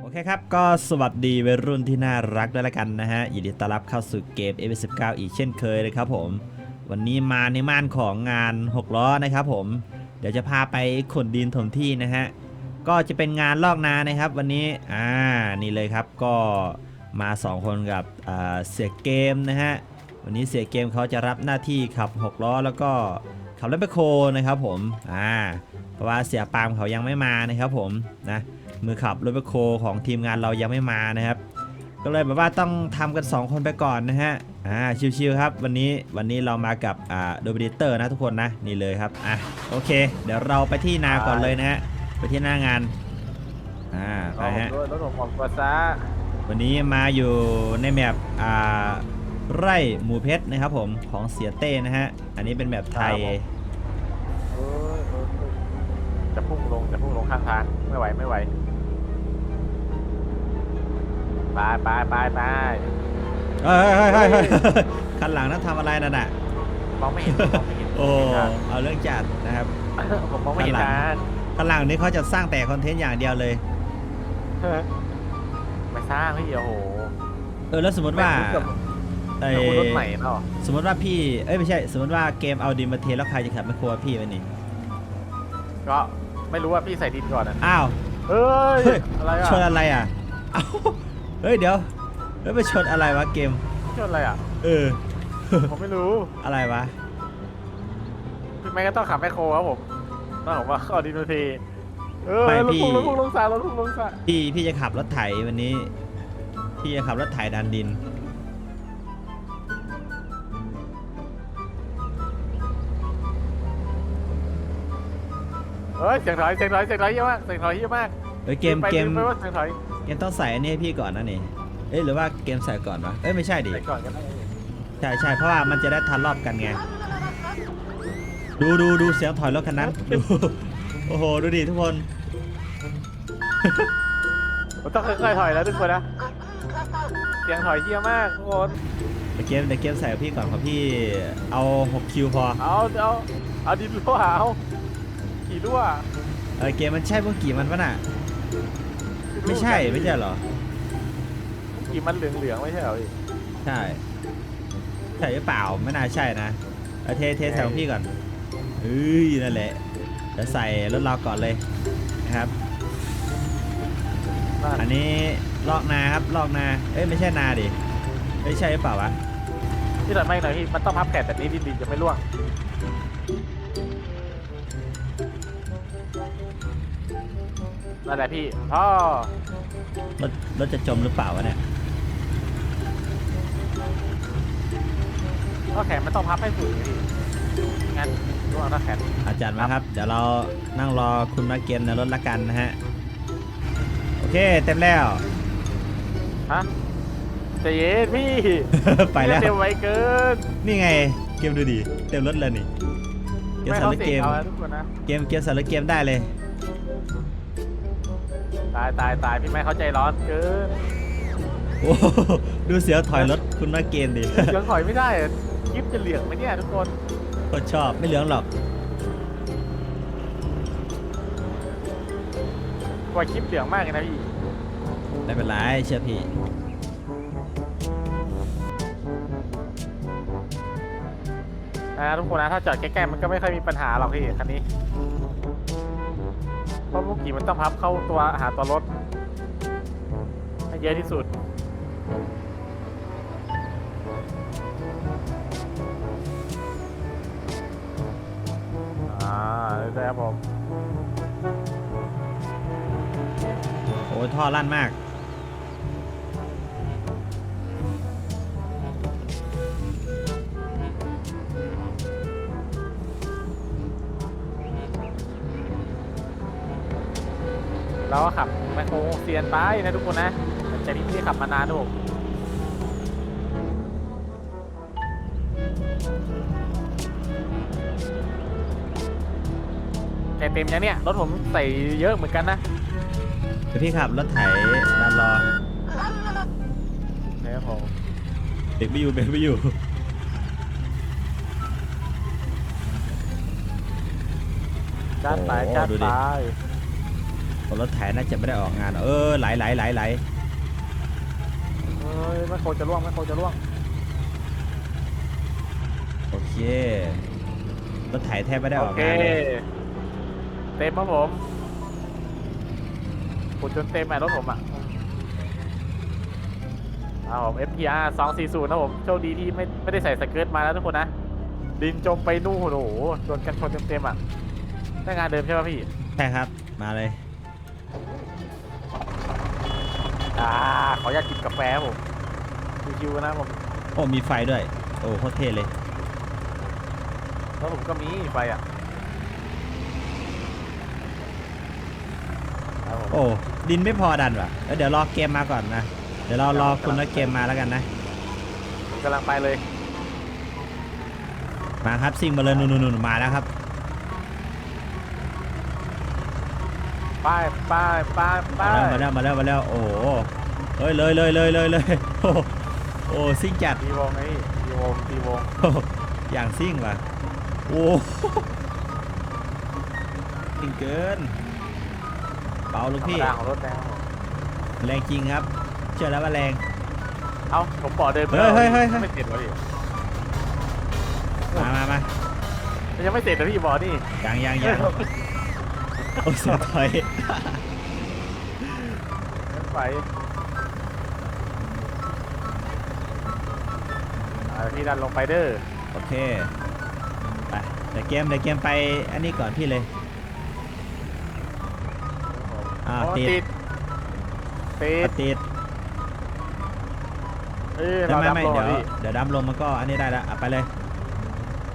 โอเคครับ ก็สวัสดีวัยรุ่นที่น่ารักด้วยละกันนะฮะ ยินดีต้อนรับเข้าสู่เกม f 1 9 อีกเช่นเคยเลยครับผม วันนี้มาในม่านของงาน 6 ล้อนะครับผม เดี๋ยวจะพาไปขนดินถมที่นะฮะ ก็จะเป็นงานลอกนานะครับ วันนี้ อ่า นี่เลยครับ ก็มา 2 คนกับเสียเกมนะฮะ วันนี้เสียเกมเขาจะรับหน้าที่ขับ 6 ล้อแล้วก็ขับรถแบคโคนะครับผม อ่า เพราะว่าเสียปามเขายังไม่มานะครับผม นะ มือขับรถแบคโคของทีมงานเรายังไม่มานะครับ ก็เลยแบบว่าต้องทำกัน 2 คนไปก่อนนะฮะอ่าชิวๆครับวันนี้วันนี้เรามากับอ่าโดบิเตอร์นะทุกคนนะนี่เลยครับอะโอเค เดี๋ยวเราไปที่นาก่อนเลยนะฮะไปที่หน้างานอ่าไปฮะรถรถผมของกัวซะวันนี้มาอยู่ในแมปอ่าไร่หมูเพชรนะครับผมของเสียเต้นะฮะอันนี้เป็นแมปไทยเอ้ยเอ้ยเอ้ยจะพุ่งลงจะพุ่งลงข้างทางไม่ไหวไม่ไหว ไปไปไปไปเฮ้ยเฮ้ยเฮ้ยเฮ้ยคันหลังนั้นทำอะไรนั่นน่ะ มองไม่เห็นมองไม่เห็นโอ้ เอาเรื่องจัดนะครับ ผมมองไม่เห็นข้างหลัทางงคันหลังนี้เขาจะสร้างแต่คอนเทนต์อย่างเดียวเลย ไม่สร้างพี่โอ้โห เออแล้วสมมติว่าไม่รู้จะไอแต่คุณรถใหม่เนาะสมมติว่าพี่ เอ้ยไม่ใช่ สมมติว่าเกมเอาดินมาเทแล้วใครจะขับไม่ครัวพี่วันนี้ ก็ไม่รู้ว่าพี่ใส่ดินก่อนอะ อ้าว เฮ้ยเฮ้ยอะไรอะชนอะไรอะ เอ้าเฮ้ยเดี๋ยวเฮ้ยไปชนอะไรวะเกม ชนอะไรอะ เออ ผมไม่รู้อะไรวะ พี่ไม่ก็ต้องขับแมคโครครับผมต้องผมว่าเข้าดินมาทีเออไม่รถพี่ พุ่งรถพุ่งลงสระรถพุ่งลงสระพี่พี่จะขับรถไถวันนี้ พี่จะขับรถไถดันดิน เฮ้ยเสียงถอยเสียงถอยเสียงถอยเยอะมากเสียงถอยเยอะมากเอ้ยเกมไปเกม ไปว่าเสียงถอย เกมต้องใส่อันนี้ให้พี่ก่อนนะนี่เอ้ยหรือว่าเกมใส่ก่อนวะเอ้ยไม่ใช่ดิ ไปก่อนกันได้ใช่ใช่เพราะว่ามันจะได้ทันรอบกันไง ดูดูดูเสียงถอยรถคันนั้นดูโอ้โห ดูดิทุกคน ผมต้องค่อยๆถอยแล้วทุกคนนะเสียงถอยเยอะมากทุกคนเดี๋ยวเกมเดี๋ยวเกมใส่กับพี่ก่อนเพราะพี่เอา6คิวพอเอาเอาเอาดินรั่วเอาขี่รั่วเออเกมมันใช่พวกกี่มันปะน่ะ ไม่ใช่ไม่ใช่เหรอขี่มันเหลืองๆไม่ใช่เหรอพี่ใช่ใช่หรือเปล่าไม่น่าใช่นะเอาเทเทใส่ของพี่ก่อนเอ้ยนั่นแหละเดี๋ยวใส่รถเราก่อนเลยนะครับอันนี้ลอกนาครับลอกนาเอ้ยไม่ใช่นาดิไม่ใช่หรือเปล่าวะ ที่ถอยไม่หน่อยพี่มันต้องพับแผ่นแบบนี้ดินๆจะไม่ร่วง นั่นแหละพี่พ่อรถรถจะจมหรือเปล่าวะเนี่ย ก็แขนมันต้องพับให้สุดไงพี่งั้นร่วงถ้าแขนอาจารย์มาครับ เดี๋ยวเรานั่งรอคุณมาเกมในรถละกันนะฮะ โอเค เต็มแล้ว ฮะใจเย็นพี่ไปแล้ว เต็มไวเกิน นี่ไง เกมดูดิเต็มรถเลยนี่ เกมไม่สาเขารเสเกกมเอาแล้วทุกคนนะเกมเกมสารเกมได้เลยตายตายตายพี่ไม่เข้าใจร้อนเกินโอ้โหดูเสียวถอยรถคุณมาเกมดิเหลืองถอยไม่ได้อะยิบจะเหลืองไหมเนี่ยทุกคนก็ชอบไม่เหลืองหรอก กว่าคลิปเหลืองมากเลยนะพี่ไม่เป็นไรเชื่อพี่ นะทุกคนนะถ้าจอดใกล้ๆมันก็ไม่ค่อยมีปัญหาหรอกพี่คันนี้ เพราะเมื่อกี้มันต้องพับเข้าตัวหาตัวรถให้เยอะที่สุด อ่าได้ครับผม โอ้ยท่อลั่นมาก เราก็ขับแมคโครเซียนไปนะทุกคนนะแต่นี่ไม่ได้ขับมานานด้วยแต่เต็มยังเนี่ยรถผมใส่เยอะเหมือนกันนะเดี๋ยวพี่ขับรถไถด้านรอนะครับผมเบรกไม่อยู่เบรกไม่อยู่จ้านไปโอ้โหจ้านดูดิไป รถไถน่าจะไม่ได้ออกงาน เออไหลไหลไหลไหลเอ้ยแม่โคจะล่วงแม่โคจะล่วงโอเค รถไถแทบไม่ได้อโออกเคงานเลยเต็มครับผมขุดจนเต็มแม่รถผมอะเอาผม FTR 240นะผมโชคดีที่ไม่ไม่ได้ใส่สเกิร์ตมาแล้วทุกคนนะ ดินจมไปนู่นโอ้โหโดนกันชนเต็มๆอะได้งานเดิมใช่ป่ะพี่ ใช่ครับ มาเลย อ่าขออยากกินกาแฟครับผมชิวๆนะผมโอ้มีไฟด้วย โอ้โคตรเท่เลย แล้วผมก็มีไฟอะครับผมโอ้ดินไม่พอดันว่ะเอ้ยเดี๋ยวรอเกมมาก่อนนะ เดี๋ยวเรารอคุณนักเกมมาแล้วกันนะ ผมกำลังไปเลยมาครับซิ่งมาเลยนู่นๆๆมาแล้วครับไป้าย ป้ายป้ายป้ามาแล้วมาแล้วมาแล้วมาแล้วโอ้โหเฮ้ยเลยเลยเลยเลยเลยโอ้โหโอ้ซิ่งจัดตีวงไอ้ตีวงตีวงโอ้โหอย่างซิ่งว่ะโอ้โหซิ่งเกินเบาลูกธรรมพี่ดาของรถแล้วแรงจริงครับ เชื่อแล้วว่าแรง เอ้าผมบอกเดินไปเฮ้ยเฮ้ยเฮ้ย ไม่เสร็จวะพี่มามามามันยังไม่เสร็จนะพี่บอกนี่ยังยังยัง โอ้เสียถอยงั้นไปอ่าพี่ดันลงไปเด้อโอเคไปเดี๋ยวเกมเดี๋ยวเกมไปอันนี้ก่อนพี่เลยอ่าโอ้ติดติดติดติดเออไม่เราไม่ดับไม่ลงเดี๋ยวพี่เดี๋ยวดำลงมันก็อันนี้ได้แล้วอะไปเลย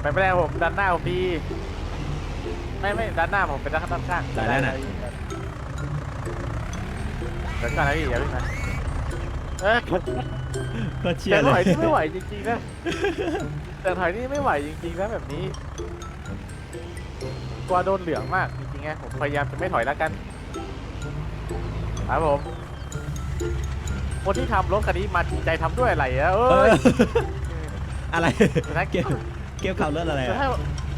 ไปไม่ได้ผมดันหน้าผมดี ไม่ไม่ด้านหน้าผมเป็นด้านข้างข้างได้แล้วน่ะเดี๋ยวก่อนนะพี่เดี๋ยวพี่นะเอ้ยก็เชียแต่ร์ถเลอยยนี่ไม่ไหวจริงๆนะแต่ถอยนี่ไม่ไหวจริงๆนะแบบนี้กลัวโดนเหลืองมากจริงๆไงผมพยายามจะไม่ถอยแล้วกันครับผมคนที่ทำรถคันนี้มาจริงใจทำด้วยอะไรอะเอ้เออย Ừ. อะไรสุดท้าย เกมเกมขับรถอะไรสุดอะท้าย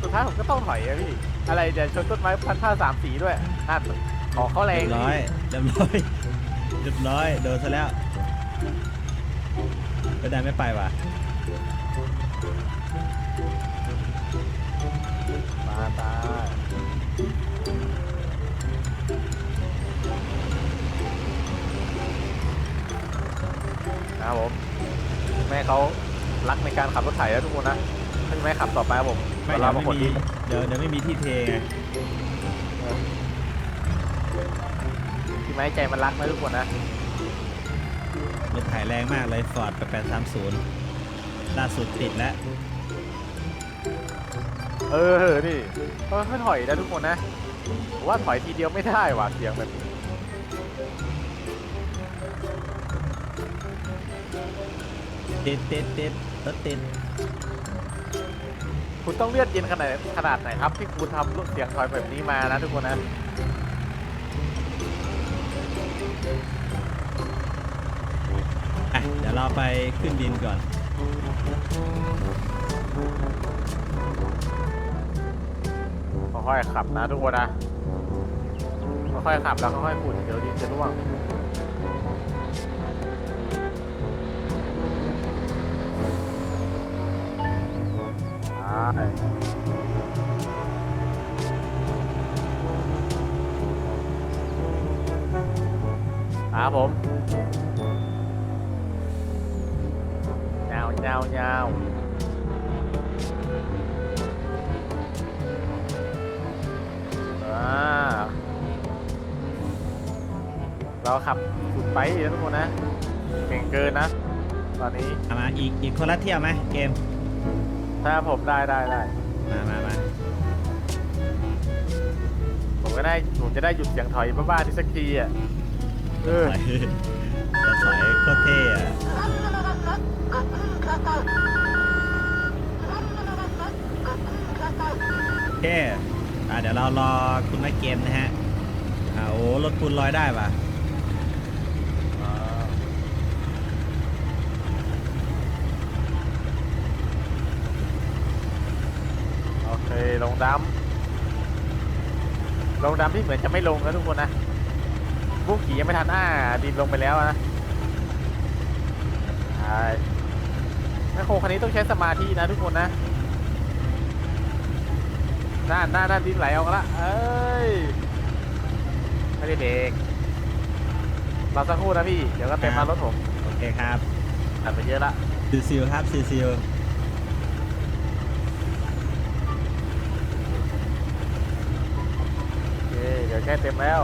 สุดท้ายผมก็ต้องถอยอะพี่อะไรเดี๋ยวชนต้นไม้พันผ้าสามสีด้วยนั่นของเขาแรเรีงยบร้อยเรียบร้อยเรียบร้อยโดนซะแล้วก็ได้ไม่ไปว่ะมาตายนะครับผมแม่เขารักในการขับรถไถแล้วทุกคนนะถ้าแม่ขับต่อไปครับผมไม่เดี๋ยวเดี๋ยวเรามาไม่กดมีที่เดี๋ยวเดี๋ยวไม่มีที่เทไงที่ไม้ใจมันรักนะทุกคนนะรถไถแรงมากเลยฟอร์ด830ล่าสุดติดแล้ว เออนี่เออไม่ถอยนะทุกคนนะผมว่าถอยทีเดียวไม่ได้ว่ะเสียงแบบนี้ติดติดติดรถติด คุณต้องเลือดเย็นขนาดขนาดไหนครับที่คุณทำรถเสียงถอยแบบนี้มานะทุกคนนะอะเดี๋ยวเราไปขึ้นดินก่อน ค่อยๆขับนะทุกคนนะค่อยๆขับแล้วค่อยๆขุดเดี๋ยวดินจะร่วง ครับผมยาวยาวยาวเราขับสุดไปนะทุกคนนะ เก่งเกินนะ ตอนนี้ เอามาอีกอีกคนละเที่ยวไหมเกม ถ้าผมได้ได้ได้ มามามาผมก็ได้ผมจะได้หยุดเสียงถอยบ้าๆที่สักทีอะเออถอยจะถอยโคตรเท่อะโอเคอะเดี๋ยวเรารอคุณนักเกมนะฮะอ่าโอ้รถคุณลอยได้ป่ะ โอเคลงดำลงดำที่เหมือนจะไม่ลงนะทุกคนนะพวกขี่ยังไม่ทันอ้าดินลงไปแล้วนะใช่แม่โคคันนี้ต้องใช้สมาธินะทุกคนนะหน้าหน้าหน้าดินไหลออกละเอ้ยไม่ได้เบรกรอสักครู่นะพี่ เดี๋ยวก็เต็มมารถผม โอเคครับตัดไปเยอะละซิลซิลครับซิลซิล โอเคเดี๋ยวแค่เต็มแล้ว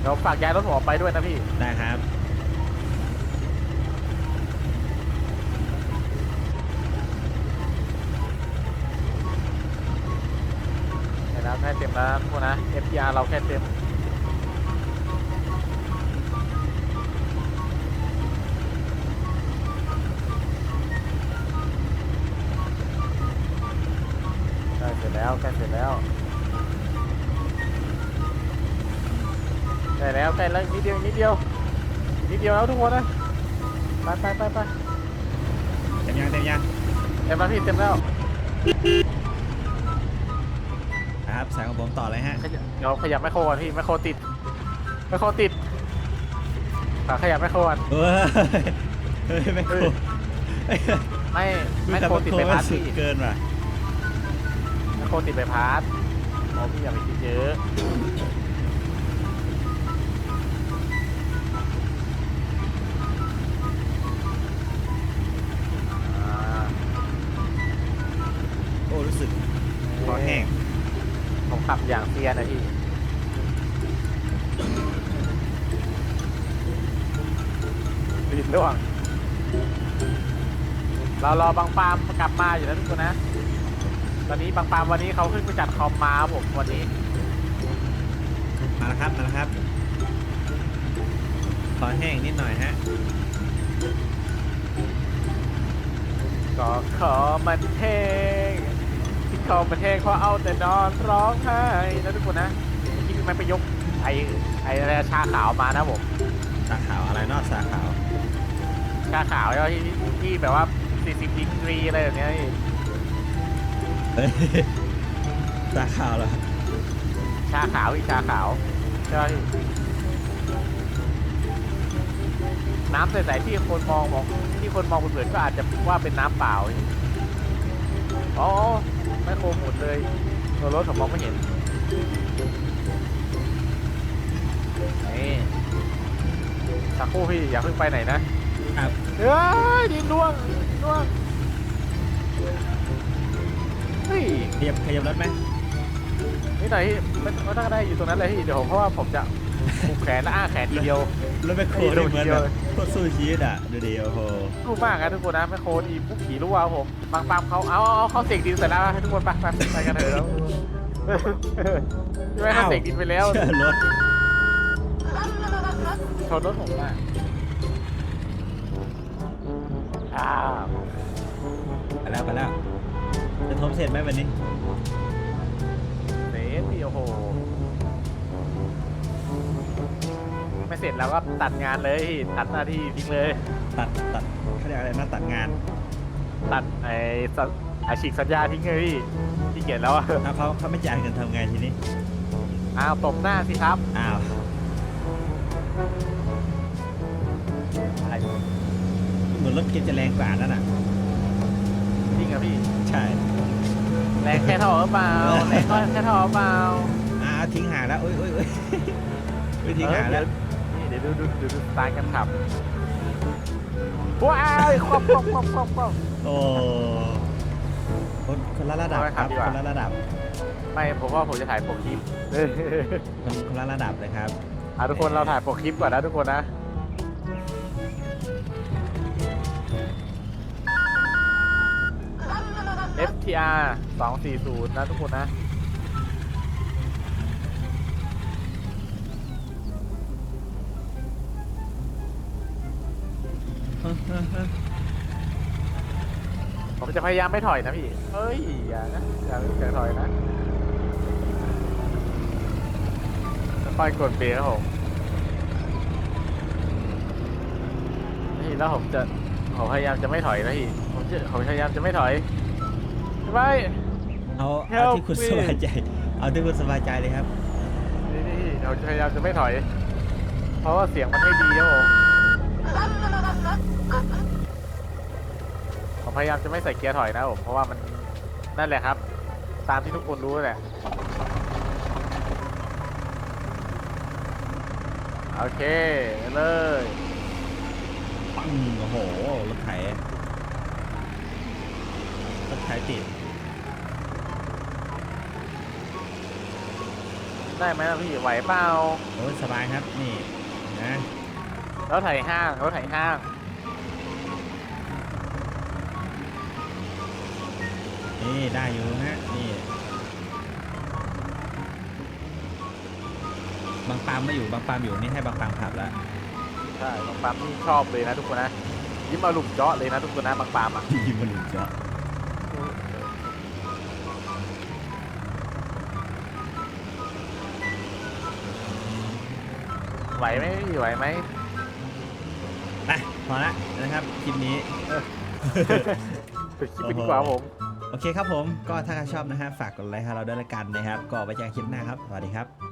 เดี๋ยวฝากย้ายรถผมออกไปด้วยนะพี่ ได้ครับเห็นแล้วแค่เต็มแล้วนะทุกคนนะ FPR เราแค่เต็ม ใกล้เสร็จแล้วใกล้เสร็จแล้ว ล้แล้วใกล้แล้วนิดเดียวนิดเดียวนิดเดียวแล้วทุกคนนะไปไปไปไปเต็มยังเต็มยังเต็มแล้วพี่เต็มแล้วครับสายของผมต่อเลยฮะขยับเดี๋ยวขยับไมโครก่อนพี่ไมโครติดไมโครติดฝากขยับไมโครก่อนเฮ้ยเฮ้ยไม่โครไม่ไมไม่โครติดใบพัดสุดพี่เกินว่ะไมโครติดใบพัดโอ้พี่อย่าไปคิดเยอะ ผมขับอย่างเซียนนะพี่ดินร่วง เรารอบางปามกลับมาอยู่นะทุกคนนะ ตอนนี้บางปามวันนี้เขาขึ้นไปจัดคอมมาครับผมวันนี้ มาแล้วครับ มาแล้วครับคอแห้งนิดหน่อยฮะ ก็ขอมันแห้ง ที่ขอมันแห้งเพราะเอาแต่นอนร้องไห้นะทุกคนนะเมื่อกี้พี่แม่ไปยกไอไออะไรชาขาวมานะผมสาขาวอะไรเนอกสาขาวชาขาวแล้วที่ที่แบบว่า 40ดีกรีอะไรแบบเนี้ยพี่เฮ้ยสาขาวเหรอชาขาวอีกชาขาวใช่ไหมพี่น้ำใสๆที่คนมองมองที่คนมองเผินๆก็อาจจะว่าเป็นน้ำเปล่าพี่อ๋อ ไม่โครหมุนเลยตัวรถผมมองไม่เห็นนี่สักครู่พี่อย่าเพิ่งไปไหนนะครับ เฮ้ยดินร่วงดินร่วงเฮ้ยขยับขยับรถไหมนี่หน่อยพี่ไม่ไม่ต้องได้อยู่ตรงนั้นเลยพี่เดี๋ยวผมเพราะว่าผมจะ ผูกแขนและอ้าแขนทีเดียวรถแมคโครไอ้นี่เหมือนเดีแบยวบโคตรสู้ชีวิตอะ ดูดิโอ้โหรู้มากนะทุกคนนะไม่โคดีปุ๊บขี่รู้ว่าผมบางปามเขาเอาเอาเอาเขาเสกดินเสร็จแล้วให้ทุกคนไปไปไปกันเถอะแล้วใช่ไหมเขาเสกดินไปแล้วเชื่อรถชนรถผมอะอ้าวไปแล้วไปแล้วจะทบเสร็จไหมวันนี้เสร็จพี่โอ้โห ไม่เสร็จแล้วก็ตัดงานเลยพี่ตัดหน้าที่ทิ้งเลย ตัดตัดเขาเรียกอะไรนะตัดงานตัดไอ้สัญไอ้ฉีกสัญญาทิ้งเลยพี่ที่เกียจแล้วอะถ้าเขาเขาไม่จ่ายเงินทำไงทีนี้อ้าวตบหน้าสิครับอ้าวอะไรเหมือนรถเกมจะแรงกว่านั่นอะจริงอะพี่ใช่แรงแค่ท่อหรือเปล่าแรงก็แค่ท่อหรือเปล่า อ้าวทิ้งห่างแล้วอุ้ยอุ้ยอุ้ยอุ้ยทิ้งห่างแล้วนี่เดี๋ยว ดูดูดูดูสไตล์การขับว้ายครบครบครบครบครอบโอ้คนคนละระดับเอาไว้คขัรับบดีกว่า คนละระดับไม่ผมว่าผมจะถ่ายโปกคลิปคนคนละระดับเลยครับ อะทุกคนเราถ่ายโปกคลิปก่อนนะทุกคนนะ FTR 240นะทุกคนนะ ผมจะพยายามไม่ถอยนะพี่เฮ้ย อย่านะ อย่าอย่าถอยนะค่อยๆกดเบรกครับผมนี่แล้วผมจะผมพยายามจะไม่ถอยนะพี่ ผมจะผมพยายามจะไม่ถอยไป เอาเอา Help ที่คุณ me สบายใจ เอาที่คุณสบายใจเลยครับ นี่นี่ดี๋ยวพยายามจะไม่ถอย เพราะว่าเสียงมันไม่ดีครับผม ผมพยายามจะไม่ใส่เกียร์ถอยนะผมเพราะว่ามันนั่นแหละครับ ตามที่ทุกคนรู้แหละโอเคเลยปังโอ้โหรถไถรถไถติดได้ไหมล่ะพี่ไหวเปล่าโอ้ยสบายครับนี่นะแล้วไถห้างแล้วไถห้าง นี่ได้อยู่ฮะนี่บางปามไม่อยู่บางปามอยู่นี่ให้บางปามขับแล้วใช่บางปามนี่ชอบเลยนะทุกคนนะยิ้มมาหลุมเจาะเลยนะทุกคนนะบางปามอะยิงมาหลุมเจาะไหวไหมพี่ไหวไหมไปพอละนะครับคลิปนี้ไปคิดไปดีกว่าครับผม โอเคครับผมก็ถ้าใครชอบนะฮะฝากกดไลค์ให้เราด้วยละกันนะครับ ก็ไว้เจอกันคลิปหน้าครับสวัสดีครับ